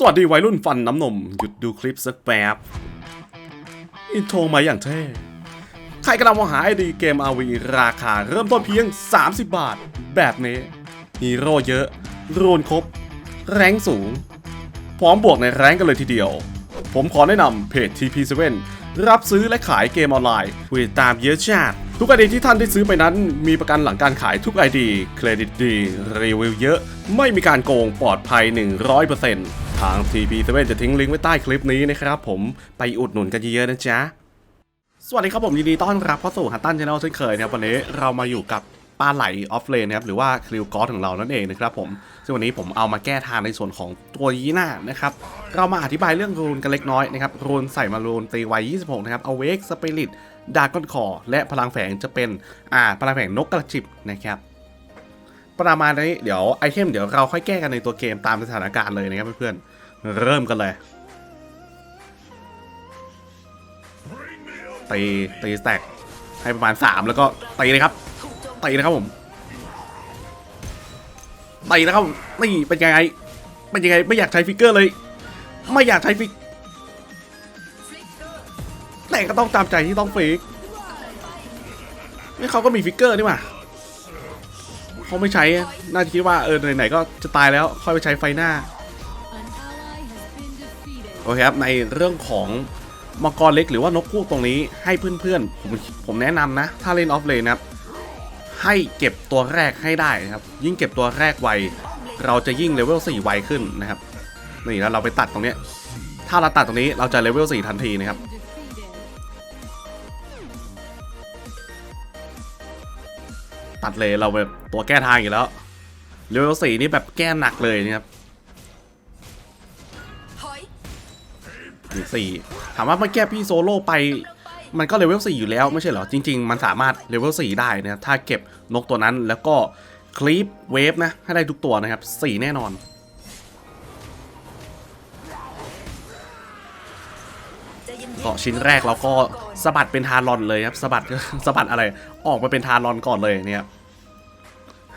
สวัสดีวัยรุ่นฟันน้ำนม หยุดดูคลิปสักแป๊บ อินโทรมาอย่างเท่ ใครกำลังมองหาไอดีเกม RV ราคาเริ่มต้นเพียง 30 บาท แบบนี้ฮีโร่เยอะ รูนครบ แรงสูง พร้อมบวกในแรงกันเลยทีเดียว ผมขอแนะนำเพจ TP7 รับซื้อและขายเกมออนไลน์ผู้ติดตามเยอะชาติ ทุกไอดีที่ท่านได้ซื้อไปนั้น มีประกันหลังการขายทุกไอดีเครดิตดี รีวิวเยอะ ไม่มีการโกงปลอดภัย 100%ทาง TP7 จะทิ้งลิงก์ไว้ใต้คลิปนี้นะครับผมไปอุดหนุนกันเยอะๆนะจ๊ะ สวัสดีครับผมยินดีต้อนรับเข้าสู่ฮัตตันชาแนลเช่นเคยนะครับวันนี้เรามาอยู่กับปลาไหลออฟเลนนะครับหรือว่าคลิวกอสของเรานั่นเองนะครับผมซึ่งวันนี้ผมเอามาแก้ทางในส่วนของตัวยีน่านะครับเรามาอธิบายเรื่องรูนกันเล็กน้อยนะครับรูนใส่มารูนตีไว26 นะครับเอาเวกสปิริต ดากอนคอและพลังแฝงจะเป็นอ่าพลังแฝงนกกระจิบนะครับประมาณนี้เดี๋ยวไอเทมเดี๋ยวเราค่อยแก้กันในตัวเกมตามสถานการณ์เลยนะครับเพื่อนๆเริ่มกันเลยตีตีสแต็กให้ประมาณ 3 แล้วก็ตีเลยครับตีนะครับผมตีนะครับผมนี่เป็นยังไงเป็นยังไงไม่อยากใช้ฟิกเกอร์เลย ไม่อยากใช้ฟิก แต่ก็ต้องตามใจที่ต้องฟิกนี่เขาก็มีฟิกเกอร์นี่หว่าเขาไม่ใช้ น่าจะคิดว่าเออไหนๆก็จะตายแล้วค่อยไปใช้ไฟหน้า โอเคครับ ในเรื่องของมังกรเล็กหรือว่านกคู่ตรงนี้ให้เพื่อนๆ ผมผมแนะนำนะ ถ้าเล่นออฟเลนนะครับ ให้เก็บตัวแรกให้ได้นะครับ ยิ่งเก็บตัวแรกไว เราจะยิ่งเลเวล4ไวขึ้นนะครับ นี่แล้วเราไปตัดตรงนี้ ถ้าเราตัดตรงนี้เราจะเลเวล4ทันทีนะครับ ตัดเลยเราแบบตัวแก้ทางอยู่แล้วเลเวล4นี่แบบแก้หนักเลยนะครับสี่ถามว่าเมื่อกี้พี่โซโล่ไป มันก็เลเวล4อยู่แล้วไม่ใช่เหรอ จริง ๆ มันสามารถเลเวล4ได้นะครับ ถ้าเก็บนกตัวนั้นแล้วก็คลิปเวฟนะ ให้ได้ทุกตัวนะครับ4แน่นอนเกาะชิ้นแรกเราก็สะบัดเป็นทารอนเลยครับสะบัดสะบัดอะไรออกมาเป็นทารอนก่อนเลยเนี่ย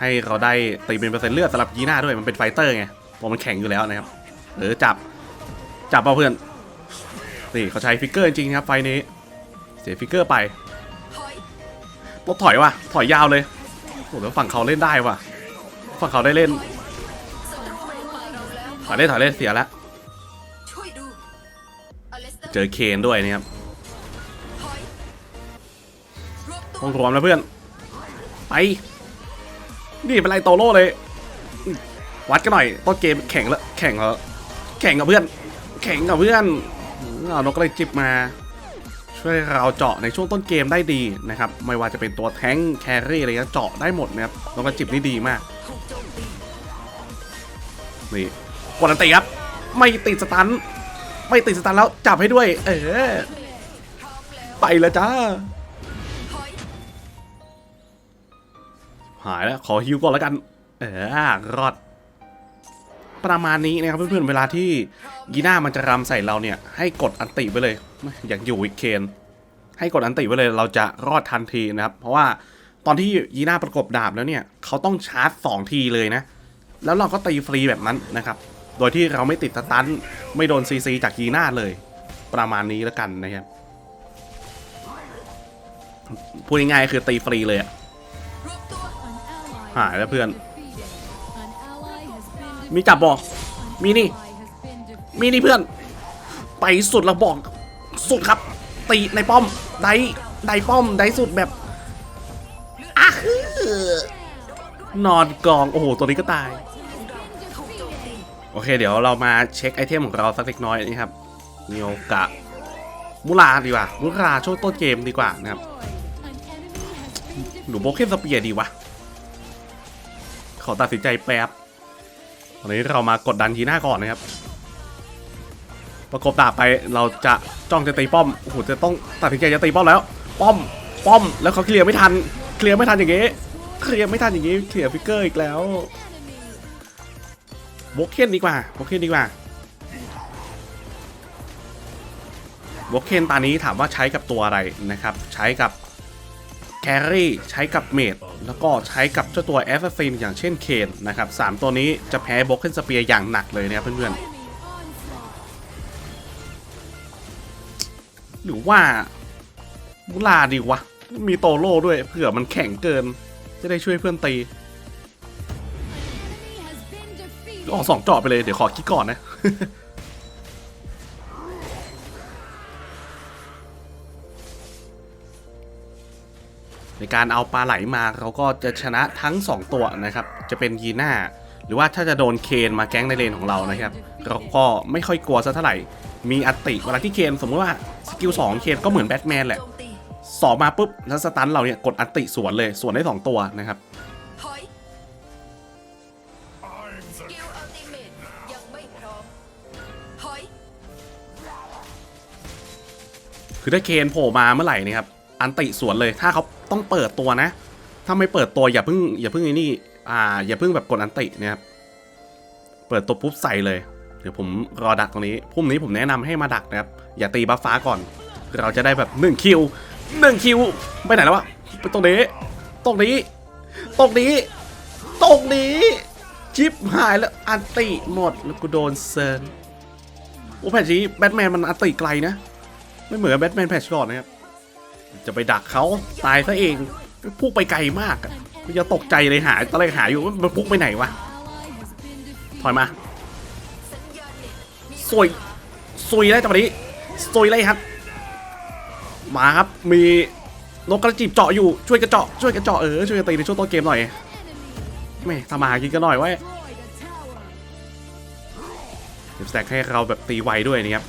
ให้เราได้ตีเป็นเปอร์เซ็นต์เลือดสำหรับยีน่าด้วยมันเป็นไฟเตอร์ไงตัวมันแข็งอยู่แล้วนะครับเออจับจับเอาเพื่อนนี่เขาใช้ฟิกเกอร์จริงครับไฟนี้ เสียฟิกเกอร์ไปต้องถอยว่ะถอยยาวเลยโอ้แล้วฝั่งเขาเล่นได้ว่ะฝั่งเขาได้เล่นถอยเล่นถอยเล่นเสียแล้วเจอเคนด้วยนะครับต้องรวมแล้วเพื่อนไป นี่เป็นไรโตโร่เลย วัดกันหน่อยต้นเกมแข่งแล้วแข่งแล้วแข่งกับเพื่อน แข่งกับเพื่อนเอานกกระจิบมา ช่วยเราเจาะในช่วงต้นเกมได้ดีนะครับ ไม่ว่าจะเป็นตัวแท้งแครี่อะไรเงี้ยเจาะได้หมดนะครับนกกระจิบนี่ดีมากนี่กดอันตีครับ ไม่ติดสตัน ไม่ติดสตันแล้วจับให้ด้วย เออไปแล้วจ้า หายแล้วขอฮิวก่อนแล้วกัน เออรอด ประมาณนี้นะครับเพื่อนๆเวลาที่ยีน่ามันจะรำใส่เราเนี่ย ให้กดอันติไว้เลยอยากอยู่วิกเคนให้กดอันติไว้เลยเราจะรอดทันทีนะครับ เพราะว่าตอนที่ยีน่าประกบดาบแล้วเนี่ยเขาต้องชาร์จ 2 ทีเลยนะ แล้วเราก็ตีฟรีแบบนั้นนะครับ โดยที่เราไม่ติดสตันไม่โดนซีซีจากยีน่าเลย ประมาณนี้แล้วกันนะครับพูดง่ายๆคือตีฟรีเลยอะ หายแล้วเพื่อน มีจับบอก มีนี่ มีนี่เพื่อน ไปสุดแล้วบอก สุดครับ ตีในป้อม ได้ได้ป้อม ได้สุดแบบอะฮือนอนกอง โอ้โห ตัวนี้ก็ตาย โอเค เดี๋ยวเรามาเช็คไอเทมของเราสักเล็กน้อยนะครับนิโอกะมูลาดีกว่ามูลาช่วงต้นเกมดีกว่านะครับหรือโบเคนสเปียร์ดีวะ ขอตัดสินใจแป๊บตอนนี้เรามากดดันทีหน้าก่อนนะครับ ประกบดาบไปเราจะจ้องจะตีป้อมโอ้โหจะต้องตัดสินใจจะตีป้อมแล้ว ป้อมป้อมแล้วเขาเคลียร์ไม่ทัน เคลียร์ไม่ทันอย่างงี้เคลียร์ไม่ทันอย่างงี้เคลียร์ฟิกเกอร์อีกแล้วโบเคนดีกว่าโบเคนดีกว่าโบเคนตอนนี้ถามว่าใช้กับตัวอะไรนะครับ ใช้กับ แครี่ใช้กับเมดแล้วก็ใช้กับเจ้าตัวแอสซัสซินอย่างเช่นเคนนะครับสามตัวนี้จะแพ้บล็อกเคนสเปียร์อย่างหนักเลยนะครับเพื่อนๆ หรือว่ามุลาดีวะ มีโตโร่ด้วยเผื่อมันแข็งเกิน จะได้ช่วยเพื่อนตีออกสองจาะไปเลย เดี๋ยวขอคิดก่อนนะ ในการเอาปลาไหลมาเขาก็จะชนะทั้ง 2 ตัวนะครับ จะเป็นยีน่าหรือว่าถ้าจะโดนเคนมาแก๊งในเลนของเรานะครับเราก็ไม่ค่อยกลัวสักเท่าไหร่ มีอัตติเวลาที่เคนสมมติว่าสกิล2เคนก็เหมือนแบทแมนแหละสองมาปุ๊บแล้วสตันเราเนี่ยกดอัตติสวนเลยสวนได้ 2 ตัวนะครับคือถ้าเคนโผล่มาเมื่อไหร่เนะครับอันติสวนเลยถ้าเขา ต้องเปิดตัวนะ ถ้าไม่เปิดตัวอย่าเพิ่งอย่าเพิ่งไอ้นี่อ่า อย่าเพิ่งแบบกดอันตินะครับ เปิดตัวปุ๊บใส่เลย เดี๋ยวผมรอดักตรงนี้พรุ่งนี้ผมแนะนำให้มาดักนะครับ อย่าตีบัฟฟ้าก่อน เราจะได้แบบ1คิว1คิวไปไหนแล้ววะไปตรงนี้ ตรงนี้ ตรงนี้ ตรงนี้ชิปหายแล้วอันติหมดแล้วกูโดนเซิร์นโอ้แพทชีแบทแมนมันอันติไกลนะ ไม่เหมือนแบทแมนแพทชก่อนนะครับ จะไปดักเขาตายซะเองพุ่งไปไกลมากอะกูจะตกใจเลยหาตอนแรกหาอยู่ว่ามันพุ่งไปไหนวะถอยมาสัญญาณเน็ตมีสวยสวยได้จังหวะนี้สวยเลยครับ มาครับมีนกกระจิบเจาะอยู่ช่วยกระเจาะช่วยกระเจาะเออช่วยกันตีในช่วงต้นเกมหน่อยแม่ทำมาหากินกันหน่อยไว้เดี๋ยวแสกให้เราแบบตีไวด้วยนะครับ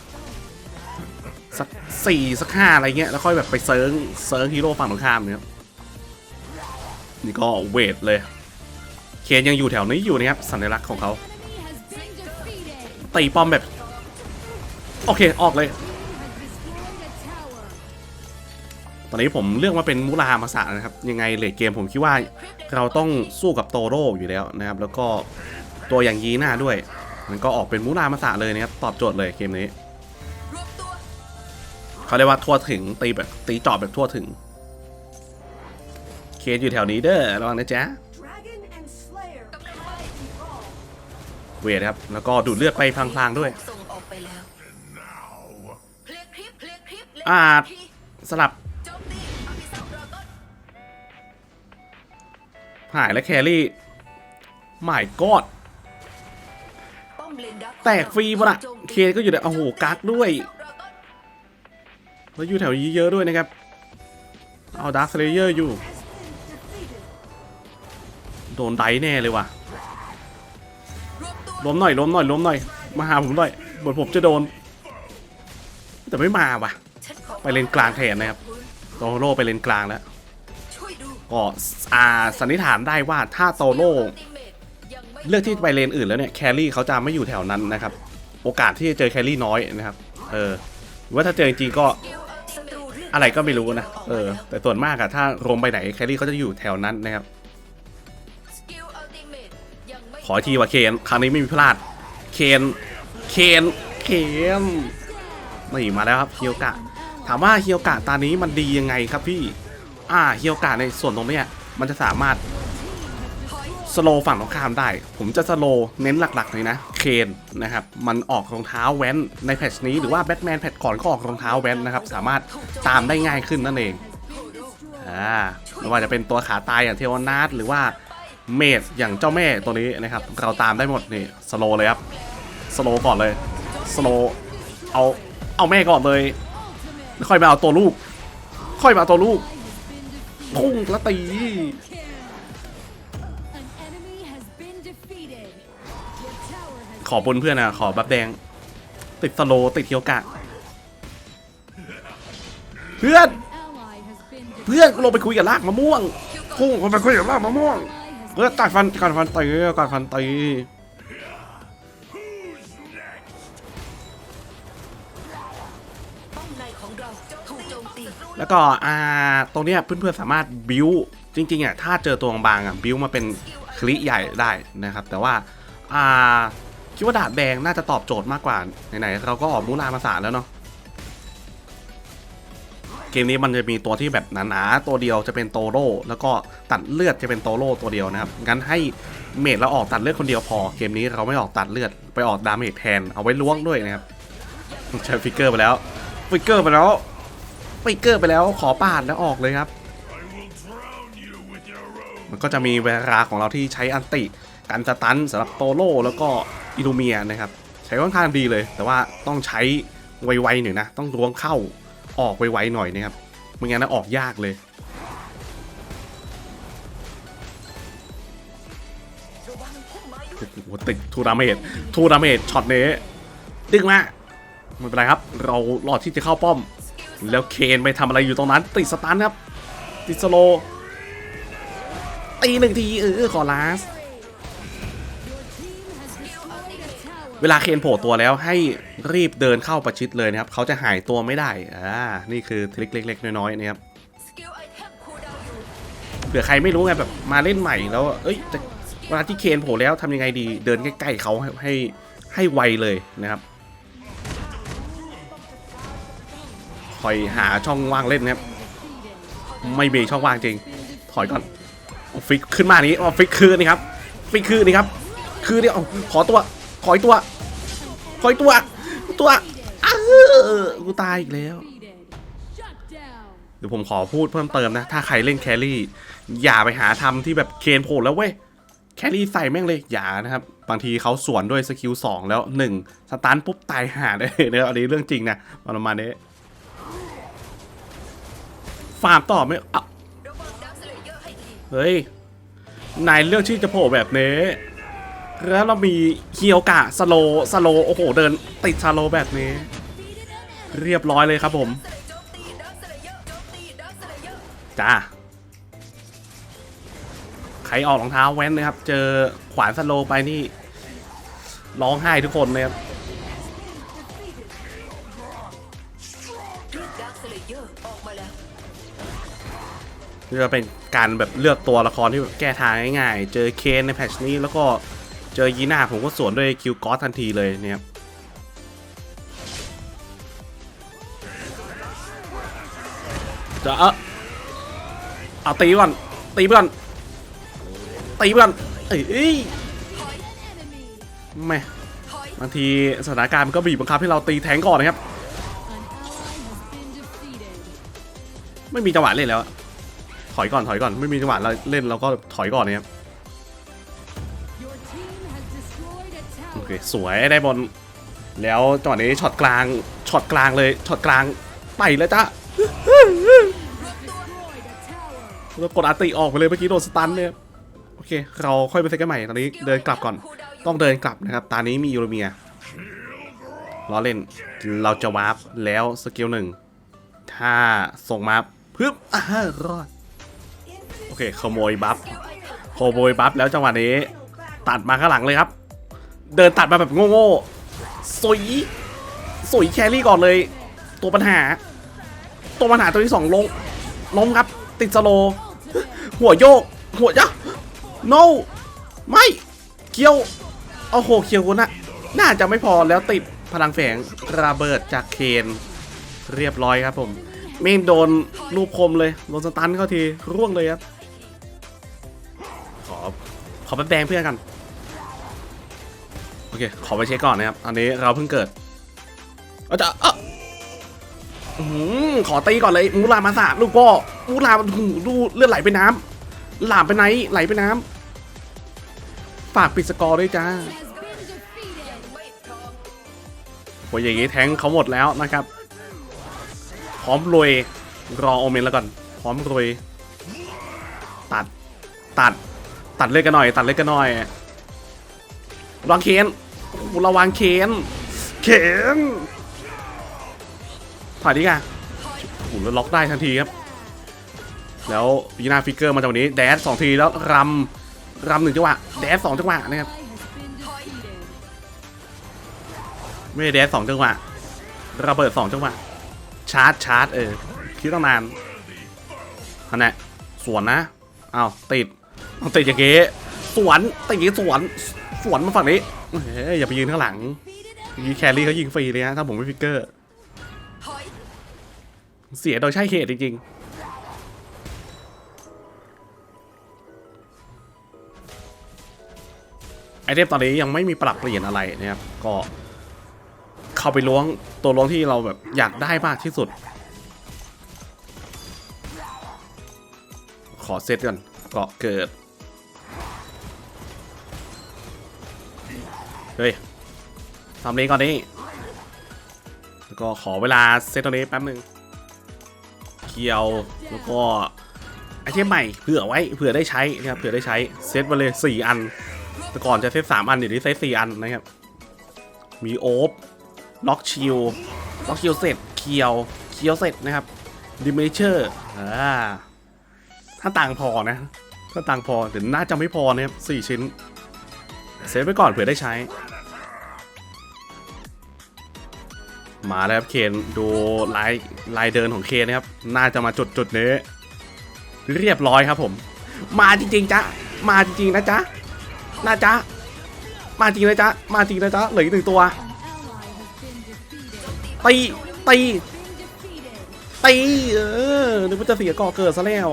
สี่สักห้าอะไรเงี้ยแล้วค่อยแบบไปเซิร์งเซิร์งฮีโร่ฝั่งตรงข้ามเนะครับนี่ก็เวทเลย เคนยังอยู่แถวนี้อยู่นะครับสัญลักษณ์ของเขาตีปอมแบบ โอเคออกเลย ตอนนี้ผมเลือกมาเป็นมูรามาสะนะครับ ยังไงเลดเกมผมคิดว่า เราต้องสู้กับโตโร่อยู่แล้วนะครับ แล้วก็ตัวอย่างยีหน้าด้วย มันก็ออกเป็นมูรามาสะเลยนะครับตอบโจทย์เลยเกมนี้ เขาเรียกว่าทั่วถึงตีแบบตีเจอบแบบทั่วถึง เคสอยู่แถวนี้เด้อระวังนะจ๊ะ Dragon and Slayer กำลังไปเวทครับ แล้วก็ดูดเลือดไปพลางๆด้วยส่งออกไปแล้วเคลียร์คลิปเคลียร์คลิปเล่นอ่าทีสลับโจมตีอภิสัมดราก้อนหายและแครี่หมายกอดป้อมเลนดักแตกฟรีปะน่ะโจมตีเคนก็อยู่ในโอ้โหกักด้วย แล้วอยู่แถวนี้เยอะด้วยนะครับ เอาดาร์คเลเยอร์อยู่ โดนไดแน่เลยว่ะล้มหน่อยล้มหน่อยล้มหน่อย มาหาผมหน่อยเหมือนผมจะโดน แต่ไม่มาว่ะ ไปเลนกลางแทนนะครับโตโร่ไปเลนกลางแล้วก็อาสันนิษฐานได้ว่าถ้าโตโร่เลือกที่ไปเลนอื่นแล้วเนี่ยแครี่เขาจะไม่อยู่แถวนั้นนะครับ โอกาสที่จะเจอแครี่น้อยนะครับ เออว่าถ้าเจอจริงก็ อดอะไรก็ไม่รู้นะ เออ แต่ส่วนมากอะถ้ารวมไปไหนแครี่เขาจะอยู่แถวนั้นนะครับสกิลอัลติเมทยังไม่ขออีกทีว่าเคน ครั้งนี้ไม่มีพลาด เคน เคน เคนนี่มาแล้วครับเฮียวกะ ถามว่าเฮียวกะตานี้มันดียังไงครับพี่ อ่าเฮียวกะในส่วนตรงเนี้ยมันจะสามารถถอย สโลฝั่งตรงข้ามได้ ผมจะสโลเน้นหลักๆเลยนะ เคนนะครับ มันออกรองเท้าแว้นในแพทช์นี้หรือว่าแบทแมนแพทก่อนก็ออกรองเท้าแว้นนะครับ สามารถตามได้ง่ายขึ้นนั่นเองอ่าไม่ว่าจะเป็นตัวขาตายอย่างเทวนาทหรือว่าเมดอย่างเจ้าแม่ตัวนี้นะครับ เราตามได้หมดนี่สโลเลยครับสโลก่อนเลยสโลเอาเอาแม่ก่อนเลย ค่อยมาเอาตัวลูก ค่อยมาเอาตัวลูกพุ่งแล้วตี ขอบนเพื่อนนะขอบัฟแดง ติดสโลติดเทียวกะ เพื่อน ally has been เพื่อนลงไปคุยกับลากมะม่วงพุ่งลงไปคุยกับลากมะม่วงเพื่อกัดฟันกัดฟันตีกัดฟันตีป้อมในของเราถูกโจมตีแล้วก็อ่าตรงเนี้ยเพื่อนๆสามารถบิวจริงๆอะถ้าเจอตัวบางๆอะบิวมาเป็น คลิใหญ่ได้นะครับ แต่ว่าอ่าคิดว่าดาบแดงน่าจะตอบโจทย์มากกว่าไหนๆเราก็ออกมูลามาสารแล้วเนาะเกมนี้มันจะมีตัวที่แบบหนาๆตัวเดียวจะเป็นโตโร่แล้วก็ตัดเลือดจะเป็นโตโร่ตัวเดียวนะครับงั้นให้เมดเราออกตัดเลือดคนเดียวพอ เกมนี้เราไม่ออกตัดเลือดไปออกดาเมจแทนเอาไว้ล้วงด้วยนะครับใช้ฟิกเกอร์ไปแล้วฟิกเกอร์ไปแล้วฟิกเกอร์ไปแล้วขอปาดแล้วออกเลยครับ มันก็จะมีเวลาของเราที่ใช้อันติการสตันสำหรับโตโร่แล้วก็อิลูเมียนะครับ ใช้ค่อนข้างดีเลย แต่ว่าต้องใช้ไวๆหน่อยนะ ต้องล้วงเข้าออกไวๆหน่อยนะครับไม่งั้นนะออกยากเลยโอ้โหติดทูดาเมจทูดาเมจช็อตนี้ดึงมาไม่เป็นไรครับ เรารอดที่จะเข้าป้อม แล้วเคนไปทำอะไรอยู่ตรงนั้น ติดสตันครับ ติดสโล ตีหนึ่งทีเออขอลาส เวลาเคนโผล่ตัวแล้วให้รีบเดินเข้าประชิดเลยนะครับ เขาจะหายตัวไม่ได้ อ่า นี่คือทริคเล็ก ๆ น้อยๆนะครับเทมคูลดาวน์อยู่เผื่อใครไม่รู้ไงแบบมาเล่นใหม่แล้วเอ้ยเวลาที่เคนโผล่แล้วทำยังไงดี เดินใกล้ๆเขาให้ให้ให้ไวเลยนะครับคอยหาช่องว่างเล่นนะครับ ไม่มีช่องว่างจริง ถอยก่อน ฟิกขึ้นมานี้เอาฟิกคืนนี่ครับฟิกคืนนี่ครับ คือนี่เอขอตัว ขออีกตัว ขออีกตัว ตัวอ้าวกูตายอีกแล้วเดี๋ยวผมขอพูดเพิ่มเติมนะ ถ้าใครเล่นแครี่ อย่าไปหาทำที่แบบเคนโผล่แล้วเว้ย แครี่ใส่แม่งเลย อย่านะครับ บางทีเขาสวนด้วยสกิล2แล้ว1สตันปุ๊บตายหาได้นะครับอันนี้เรื่องจริงนะประมาณนี้ฟาร์มต่อไม่ เฮ้ย นายเลือกที่จะโผล่แบบนี้แล้วเรามีเคียวกะสโลสโลโอ้โห เดินติดสโลแบบนี้ เรียบร้อยเลยครับผม จ้าใครออกรองเท้าแว้นนะครับ เจอขวานสโลไปนี่ร้องไห้ทุกคนเลยครับ นี่จะเป็นการแบบเลือกตัวละครที่แก้ทางง่ายๆ เจอเคนในแพชนี้แล้วก็เจอยีน่าผมก็สวนด้วยคิวกอสทันทีเลยเนี่ยจะเออเอาตีก่อนตีก่อนตีก่อนเอ้ยไม่บางทีสถานการณ์มันก็บีบบังคับให้เราตีแทงก่อนนะครับ ไม่มีจังหวะเล่นแล้ว ถอยก่อนถอยก่อนไม่มีจังหวะเราเล่นเราก็ถอยก่อนนะครับโอเคสวยได้บอลแล้วจังหวะนี้ช็อตกลางช็อตกลางเลยช็อตกลางไปแล้วจ้า Destroyed a tower. แล้วกดอาร์ติออกไปเลยเมื่อกี้โดนสตันเนี่ยโอเค เราค่อยไปเซ็ตกันใหม่ตอนนี้เดินกลับก่อน ต้องเดินกลับนะครับตอนนี้มียูโรเมียล้อเล่นเราจะวาร์ปแล้วสกิลหนึ่งถ้าส่งมาึบอ่ารอดโอเคขโมยบัฟโคโบยบัฟแล้วจังหวะนี้ ตัดมาข้างหลังเลยครับ เดินตัดมาแบบโง่ๆสวยสวยแครี่ก่อนเลย ตัวปัญหา ตัวปัญหาตัวที่สองลงล้มครับ ติดสโล หัวโยก หัวยะ no ไม่เคียวโอ้โหเคียวกูนะน่าจะไม่พอแล้วติดพลังแฝงระเบิดจากเคน เรียบร้อยครับผม เมนโดนลูกคมเลย โดนสตันเข้าทีร่วงเลยครับ ขอ ขอแป๊บแดงเพื่อนกัน โอเค ขอไปเช็คก่อนนะครับ อันนี้เราเพิ่งเกิดเอาจะอะอื้อหือขอตีก่อนเลยมูลามาสาลูกพ่อมูลามันหูดูเลือดไหลไปน้ำหลามไปไหนไหลไปน้ำฝากปิดสกอร์ด้วยจ้าโอ้ยอย่างงี้แทงเขาหมดแล้วนะครับ พร้อมรวยรอโอเมนแล้วก่อน พร้อมรวยตัดตัดตัดเลือดกันหน่อย ตัดเลือดกันหน่อยระวังเคนระวังเคนเคนถอยดิค่ะโหแล้วล็อกได้ทันทีครับ แล้ววีนาฟิกเกอร์มาจากวันนี้ แดดสองทีแล้วรำรำหนึ่งจังหวะ แดดสองจังหวะนะครับ ไม่ได้แดดสองจังหวะ ระเบิดสองจังหวะ ชาร์จชาร์จเออคิดตั้งนานอันนั้นสวนนะเอาติดเอาติดอย่างเงี้สวนติดอย่างงี้สวนสวนมาฝั่งนี้เฮ้ยอย่าไปยืนข้างหลังยีแครี่เขายิงฟรีเลยฮะถ้าผมไม่ฟิกเกอร์ เสียโดยใช่เหตุจริงๆไอเทมตอนนี้ยังไม่มีปรับเปลี่ยนอะไรนะครับก็ เข้าไปล้วงตัวล้วงที่เราแบบอยากได้มากที่สุด ขอเซตกันเกาะเกิด เฮ้ยทำนี้ก่อนนี้แล้วก็ขอเวลาเซตตัวนี้แป๊บหนึ่งเกียวแล้วก็ไอเทมใหม่เผื่อไว้เผื่อได้ใช้นะครับเผื่อได้ใช้เซตมาเลย 4 อัน แต่ก่อนจะเซต3อันเดี๋ยวนี้เซต4อันนะครับ มีโอฟ ล็อกชิลล็อกชิลเสร็จเคียวเคียวเสร็จนะครับดิเมเชอร์อ่าถ้าตังพอนะ ถ้าตังพอเดี๋ยวน่าจะไม่พอนะครับ4ชิ้นเซตไว้ก่อนเผื่อได้ใช้ มาแล้วครับเคนดูลายลายเดินของเคนนะครับ น่าจะมาจุดจุดนี้ เรียบร้อยครับผม มาจริงๆจ้ะมาจริงๆนะจ๊ะน่าจ๊ะมาจริงนะจ๊ะมาจริงนะจ๊ะเหลืออีกหนึ่งตัว ตีตีตีเออนึกว่าจะเสียก่อเกิดซะแล้ว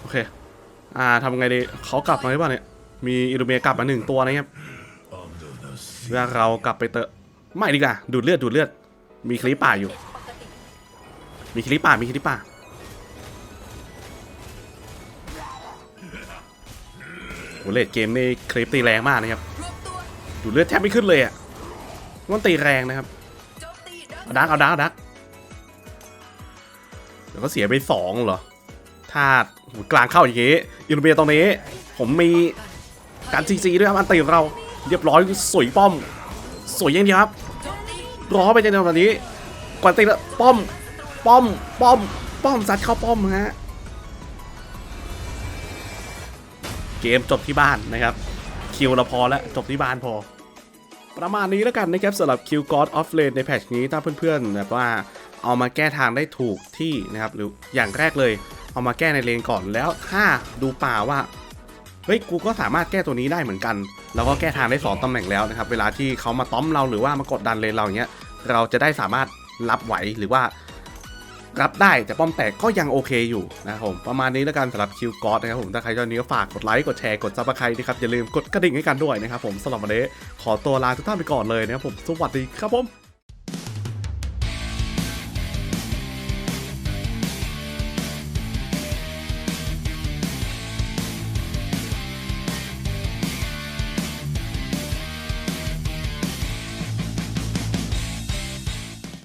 โอเค อ่าทำไงดีเขากลับมาหรือเปล่าเนี่ย มีอิรูเมียกลับมาหนึ่งตัวนะครับเวลาเรากลับไปเตอะไม่ดีกว่าดูดเลือดดูดเลือด มีคลิปป่าอยู่ มีคลิปป่ามีคลิปป่า โหเลดเกมนี่คลิปตีแรงมากนะครับดูเลือดแทบไม่ขึ้นเลยอะมันตีแรงนะครับดักเอาดักเอาดักเอาดักเดี๋ยวก็เสียไปสองเหรอถ้ากลางเข้าอย่างงี้อินเบียตรงนี้ ผมมีการซีซีด้วยครับอันตีของเราเรียบร้อยสวยป้อม สวยอย่างเดียวครับรอไปจนถึงตอนนี้กว่าตีแล้วป้อม ป้อม ป้อม ป้อมซัดเข้าป้อมฮะ เกมจบที่บ้านนะครับ คิวเราพอแล้วจบที่บ้านพอ ประมาณนี้แล้วกันนะครับสำหรับ Q God of Lane ในแพทช์นี้ถ้าเพื่อนๆแบบว่าเอามาแก้ทางได้ถูกที่นะครับ หรืออย่างแรกเลย เอามาแก้ในเลนก่อนแล้วถ้าดูป่าว่าเฮ้ยกูก็สามารถแก้ตัวนี้ได้เหมือนกันแล้วก็แก้ทางได้ 2ตำแหน่งแล้วนะครับ เวลาที่เขามาต้อมเราหรือว่ามากดดันเลนเราอย่างเงี้ยเราจะได้สามารถรับไหวหรือว่า รับได้แต่ป้อมแตกก็ยังโอเคอยู่นะครับผมประมาณนี้แล้วกันสำหรับคิวกอดนะครับผมถ้าใครชอบนี้ก็ฝากกดไลค์กดแชร์กดซับสไครต์นะครับอย่าลืมกดกระดิ่งให้กันด้วยนะครับผมสำหรับวันนี้ขอตัวลาทุกท่านไปก่อนเลยนะครับผมสวัสดีครับผม